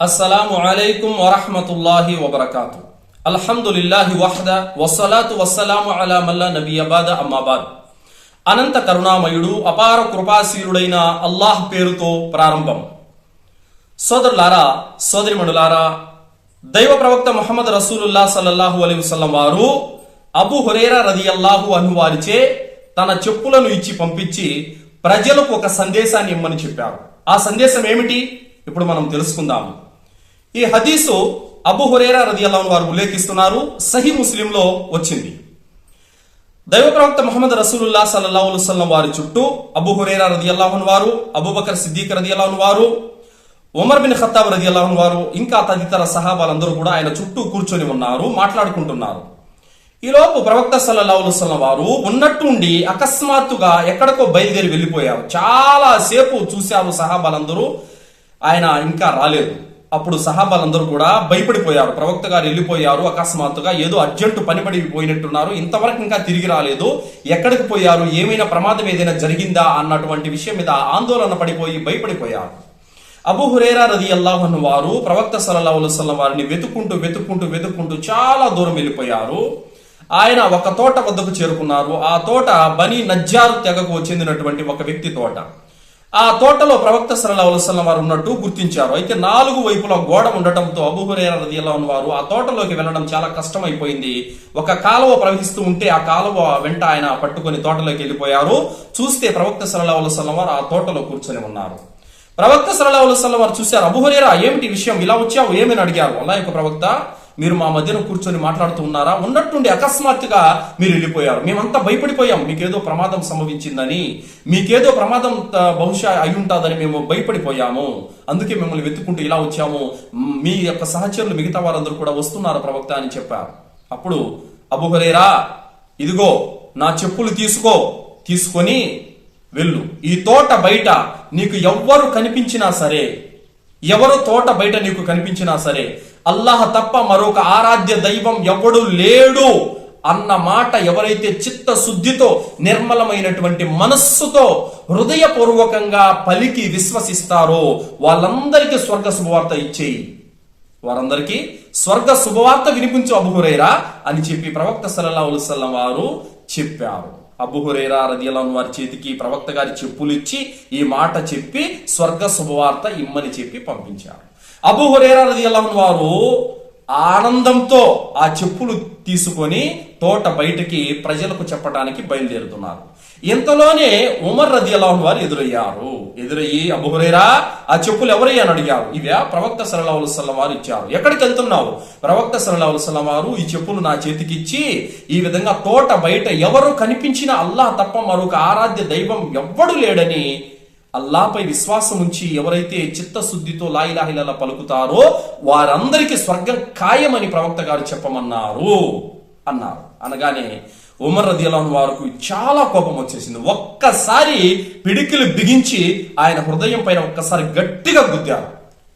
అస్సలాము అలైకుం వరహమతుల్లాహి వబర్కాతు. అల్హమ్దుల్లాహి వహద వసలాతు వస్సలాము అలా మల్లా అబాద్ అమ్మాబాద్ అనంత కరుణామయుడు అపార కృపాశీలుడైన అల్లాహ్ పేరుతో ప్రారంభం. సోదరులారా సోదరిమణులారా దైవ ప్రవక్త మొహమ్మద్ రసూలుల్లా సల్లల్లాహు అలైహి వసల్లం వారు అబు హురేరా రదియల్లాహు అను వారిచే తన చెప్పులను ఇచ్చి పంపించి ప్రజలకు ఒక సందేశాన్ని ఇమ్మని చెప్పారు. ఆ సందేశం ఏమిటి? ఇప్పుడు మనం తెలుసుకుందాము ఈ హదీసు అబు హురేరా రదియల్లాహు వారు ఉల్లేఖిస్తున్నారు. సహీ ముస్లింలో వచ్చింది. దైవ ప్రవక్త మహమ్మద్ రసూలుల్లా సల్లల్లాహు అలైహి వారి చుట్టూ అబు హురేరా రదియల్లాహు వారు అబూబకర్ సిద్దిక్ రదియల్లాహు వారు ఉమర్ బిన్ ఖత్తాబ్ రదియల్లాహు వారు ఇంకా తదితర సహాబాలందరూ కూడా ఆయన చుట్టూ కూర్చొని ఉన్నారు మాట్లాడుకుంటున్నారు. ఈలోపు ప్రవక్త సల్లల్లాహు వారు ఉన్నట్టుండి అకస్మాత్తుగా ఎక్కడికో బయలుదేరి వెళ్ళిపోయారు. చాలా సేపు చూశారు సహాబాలందరూ ఆయన ఇంకా రాలేదు. అప్పుడు సహాబాలందరూ కూడా భయపడిపోయారు. ప్రవక్త గారు వెళ్ళిపోయారు. అకస్మాత్తుగా ఏదో అర్జెంటు పనిపడి పోయినట్టున్నారు. ఇంతవరకు ఇంకా తిరిగి రాలేదు. ఎక్కడికి పోయారు? ఏమైనా ప్రమాదం ఏదైనా జరిగిందా? అన్నటువంటి విషయం మీద ఆందోళన పడిపోయి భయపడిపోయారు. అబు హురేరా రది అల్లాహన్ వారు ప్రవక్త సల్లల్లాహు వసల్లం వారిని వెతుక్కుంటూ వెతుక్కుంటూ వెతుక్కుంటూ చాలా దూరం వెళ్ళిపోయారు. ఆయన ఒక తోట వద్దకు చేరుకున్నారు. ఆ తోట బనీ నజ్జారు తెగకు చెందినటువంటి ఒక వ్యక్తి తోట. ఆ తోటలో ప్రవక్త సల్లల్లాహు వారు ఉన్నట్టు గుర్తించారు. అయితే నాలుగు వైపులా గోడ ఉండటంతో అబుహురేర నదిలో రదియల్లాహు వారు ఆ తోటలోకి వెళ్ళడం చాలా కష్టమైపోయింది. ఒక కాలువ ప్రవహిస్తూ ఉంటే ఆ కాలువ వెంట ఆయన పట్టుకొని తోటలోకి వెళ్ళిపోయారు. చూస్తే ప్రవక్త సల్లల్లాహు వారు ఆ తోటలో కూర్చొని ఉన్నారు. ప్రవక్త సల్లల్లాహు వారు చూశారు అబుహురేరా ఏమిటి విషయం? ఇలా వచ్చావు? ఏమని అడిగారు? అలా యొక్క ప్రవక్త మీరు మా మధ్యన కూర్చొని మాట్లాడుతూ ఉన్నారా? ఉన్నట్టుండి అకస్మాత్తుగా మీరు వెళ్ళిపోయారు. మేమంతా భయపడిపోయాం. మీకేదో ప్రమాదం సంభవించిందని మీకేదో ప్రమాదం బహుశా అయి ఉంటుందని మేము భయపడిపోయాము. అందుకే మిమ్మల్ని వెతుక్కుంటూ ఇలా వచ్చాము. మీ యొక్క సహచరులు మిగతా వారందరూ కూడా వస్తున్నారు ప్రవక్త అని చెప్పారు. అప్పుడు అబుహరేరా ఇదిగో నా చెప్పులు తీసుకో తీసుకొని వెళ్ళు. ఈ తోట బయట నీకు ఎవ్వరు కనిపించినా సరే ఎవరు తోట బయట నీకు కనిపించినా సరే అల్లాహ్ తప్ప మరొక ఆరాధ్య దైవం ఎవడు లేడు అన్న మాట ఎవరైతే చిత్త శుద్ధితో నిర్మలమైనటువంటి మనస్సుతో హృదయపూర్వకంగా పలికి విశ్వసిస్తారో వాళ్ళందరికీ స్వర్గ శుభవార్త ఇచ్చేయి వారందరికీ స్వర్గ శుభవార్త వినిపించు అబుహురైరా అని చెప్పి ప్రవక్త సల్లల్లాహు అలైహి వారు చెప్పారు. అబుహురేరా రదియలం వారి చేతికి ప్రవక్త గారి చెప్పులు ఇచ్చి ఈ మాట చెప్పి స్వర్గ శుభవార్త ఇమ్మని చెప్పి పంపించారు. అబు అబుహురైరా రదియలాన్ వారు ఆనందంతో ఆ చెప్పులు తీసుకొని తోట బయటికి ప్రజలకు చెప్పడానికి బయలుదేరుతున్నారు. ఇంతలోనే ఉమర్ రదియలాహు వారు ఎదురయ్యారు. ఎదురయ్యి అబుహురేరా ఆ చెప్పులు ఎవరయ్యా? అని అడిగారు. ఇవే ప్రవక్త సల్లల్లాహు వారు ఇచ్చారు. ఎక్కడికి వెళ్తున్నావు? ప్రవక్త సల్లల్లాహు వారు ఈ చెప్పులు నా చేతికిచ్చి ఈ విధంగా తోట బయట ఎవరు కనిపించిన అల్లాహ్ తప్ప మరొక ఆరాధ్య దైవం ఎవ్వడు లేడని అల్లాపై విశ్వాసం ఉంచి ఎవరైతే చిత్తశుద్ధితో లాయిలాహిలా పలుకుతారో వారందరికీ స్వర్గం ఖాయమని ప్రవక్త గారు చెప్పమన్నారు అన్నారు. అనగానే ఉమర్ రదిలాన్ వారికి చాలా కోపం వచ్చేసింది. ఒక్కసారి పిడికిలు బిగించి ఆయన హృదయం పైన ఒక్కసారి గట్టిగా గుద్దారు.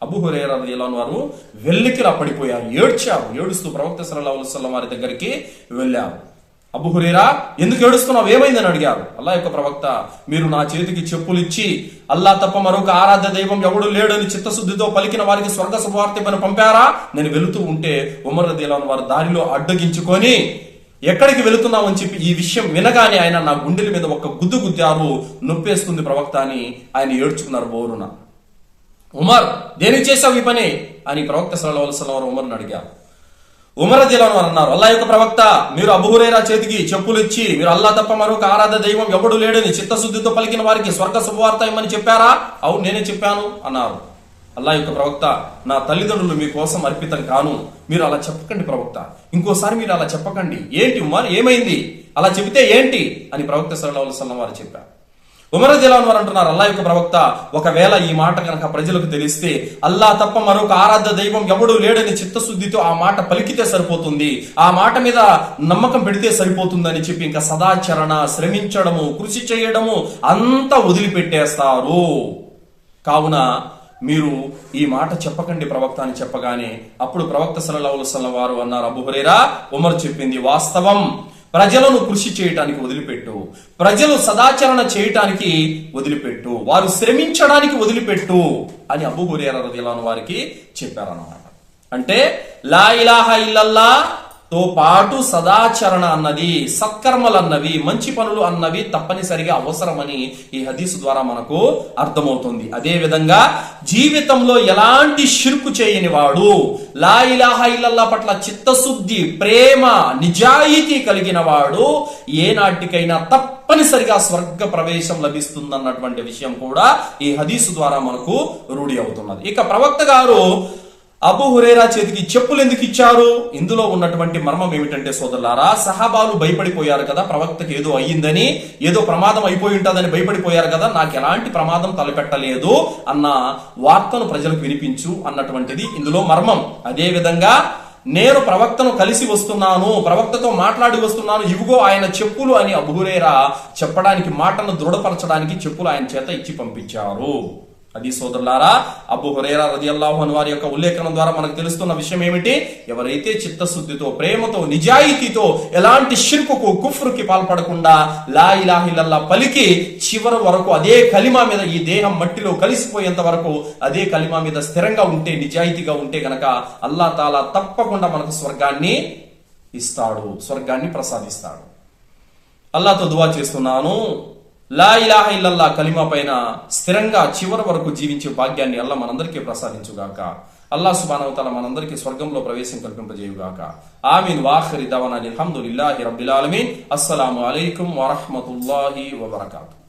అబు హురేరా రదియలాన్ వారు వెల్లికిలా పడిపోయారు. ఏడ్చారు. ఏడుస్తూ ప్రవక్త సల్లల్లాహు అలైహి వారి దగ్గరికి వెళ్ళారు. అబుహురేరా ఎందుకు ఏడుస్తున్నావు? ఏమైందని అడిగారు. అల్లా యొక్క ప్రవక్త మీరు నా చేతికి చెప్పులు ఇచ్చి అల్లా తప్ప మరొక ఆరాధ్య దైవం ఎవడు లేడని చిత్తశుద్ధితో పలికిన వారికి స్వర్గ శుభవార్త పంపారా? నేను వెళుతూ ఉంటే ఉమర్ రదియలాన్ వారు దారిలో అడ్డగించుకొని ఎక్కడికి వెళుతున్నావు అని చెప్పి ఈ విషయం వినగానే ఆయన నా గుండెల మీద ఒక గుద్దు గుద్దారు నొప్పేస్తుంది ప్రవక్త అని ఆయన ఏడ్చుకున్నారు బోరున. ఉమర్ దేనికి చేశావు ఈ పని? అని ప్రవక్త సల్లల్లాహు అలైహి ఉమర్ని అడిగారు. ఉమర రదియలాను అన్నారు. అల్లా యొక్క ప్రవక్త మీరు అబుహురేరా చేతికి చెప్పులు ఇచ్చి మీరు అల్లా తప్ప మరొక ఆరాధ దైవం ఎవడు లేడని చిత్తశుద్ధితో పలికిన వారికి స్వర్గ శుభవార్త ఏమని చెప్పారా? అవును నేనే చెప్పాను అన్నారు. అల్లా యొక్క ప్రవక్త నా తల్లిదండ్రులు మీకోసం అర్పితం కాను. మీరు అలా చెప్పకండి ప్రవక్త. ఇంకోసారి మీరు అలా చెప్పకండి. ఏంటి ఉమర్ ఏమైంది? అలా చెబితే ఏంటి? అని ప్రవక్త సల్లల్లాహు సల్లం వారు చెప్పారు. ఉమర జిలాన్ వారు అంటున్నారు అల్లా యొక్క ప్రవక్త ఒకవేళ ఈ మాట కనుక ప్రజలకు తెలిస్తే అల్లా తప్ప మరొక ఆరాధ్య దైవం ఎవడూ లేడని చిత్తశుద్ధితో ఆ మాట పలికితే సరిపోతుంది ఆ మాట మీద నమ్మకం పెడితే సరిపోతుందని చెప్పి ఇంకా సదాచరణ శ్రమించడము కృషి చేయడము అంతా వదిలిపెట్టేస్తారు. కావున మీరు ఈ మాట చెప్పకండి ప్రవక్త అని చెప్పగానే అప్పుడు ప్రవక్త సలహా వారు అన్నారు అబు ఉమర్ చెప్పింది వాస్తవం. ప్రజలను కృషి చేయటానికి వదిలిపెట్టు. ప్రజలు సదాచరణ చేయటానికి వదిలిపెట్టు. వారు శ్రమించడానికి వదిలిపెట్టు అని అబ్బు హురేరా రదిలాను వారికి చెప్పారన్నమాట. అంటే లా ఇలాహ ఇల్లల్లా తో పాటు సదాచరణ అన్నది సత్కర్మలు అన్నవి మంచి పనులు అన్నవి తప్పనిసరిగా అవసరమని ఈ హదీసు ద్వారా మనకు అర్థమవుతుంది. అదే విధంగా జీవితంలో ఎలాంటి షిర్కు చేయని వాడు లా ఇలాహ ఇల్లల్లా పట్ల చిత్తశుద్ధి ప్రేమ నిజాయితీ కలిగిన వాడు ఏనాటికైనా తప్పనిసరిగా స్వర్గ ప్రవేశం లభిస్తుందన్నటువంటి విషయం కూడా ఈ హదీసు ద్వారా మనకు రూఢి అవుతున్నది. ఇక ప్రవక్త గారు అబు హురేరా చేతికి చెప్పులు ఎందుకు ఇచ్చారు? ఇందులో ఉన్నటువంటి మర్మం ఏమిటంటే సోదరులారా సహాబాలు భయపడిపోయారు కదా ప్రవక్తకి ఏదో అయ్యిందని ఏదో ప్రమాదం అయిపోయి ఉంటుందని భయపడిపోయారు కదా నాకు ఎలాంటి ప్రమాదం తలపెట్టలేదు అన్న వార్తను ప్రజలకు వినిపించు అన్నటువంటిది ఇందులో మర్మం. అదే విధంగా నేను ప్రవక్తను కలిసి వస్తున్నాను ప్రవక్తతో మాట్లాడి వస్తున్నాను ఇవిగో ఆయన చెప్పులు అని అబుహురేరా చెప్పడానికి మాటను దృఢపరచడానికి చెప్పులు ఆయన చేత ఇచ్చి పంపించారు. అది సోదరులారా అబ్బు హురేరా రదియల్లాహు వారి యొక్క ఉల్లేఖనం ద్వారా మనకు తెలుస్తున్న విషయం ఏమిటి? ఎవరైతే చిత్తశుద్ధితో ప్రేమతో నిజాయితీతో ఎలాంటి షిర్కుకు కుఫ్రుకి పాల్పడకుండా లా ఇలాహిలల్లా పలికి చివరి వరకు అదే కలిమా మీద ఈ దేహం మట్టిలో కలిసిపోయేంత వరకు అదే కలిమా మీద స్థిరంగా ఉంటే నిజాయితీగా ఉంటే గనక అల్లా తాలా తప్పకుండా మనకు స్వర్గాన్ని ఇస్తాడు స్వర్గాన్ని ప్రసాదిస్తాడు. అల్లాతో దువా చేస్తున్నాను. లా ఇలాహ ఇల్లల్లా కలిమా పైన స్థిరంగా చివరి వరకు జీవించే భాగ్యాన్ని అల్లా మనందరికీ ప్రసాదించుగాక. అల్లా సుబానవతల మనందరికీ స్వర్గంలో ప్రవేశం కల్పింపజేయుగాక. ఆమీన్. వాఖరి దవనా అల్హమ్దుల్లాహి రబ్బిల్ ఆలమీన్. అస్సలాము అలైకుం వరహ్మతుల్లాహి వబరకాతు.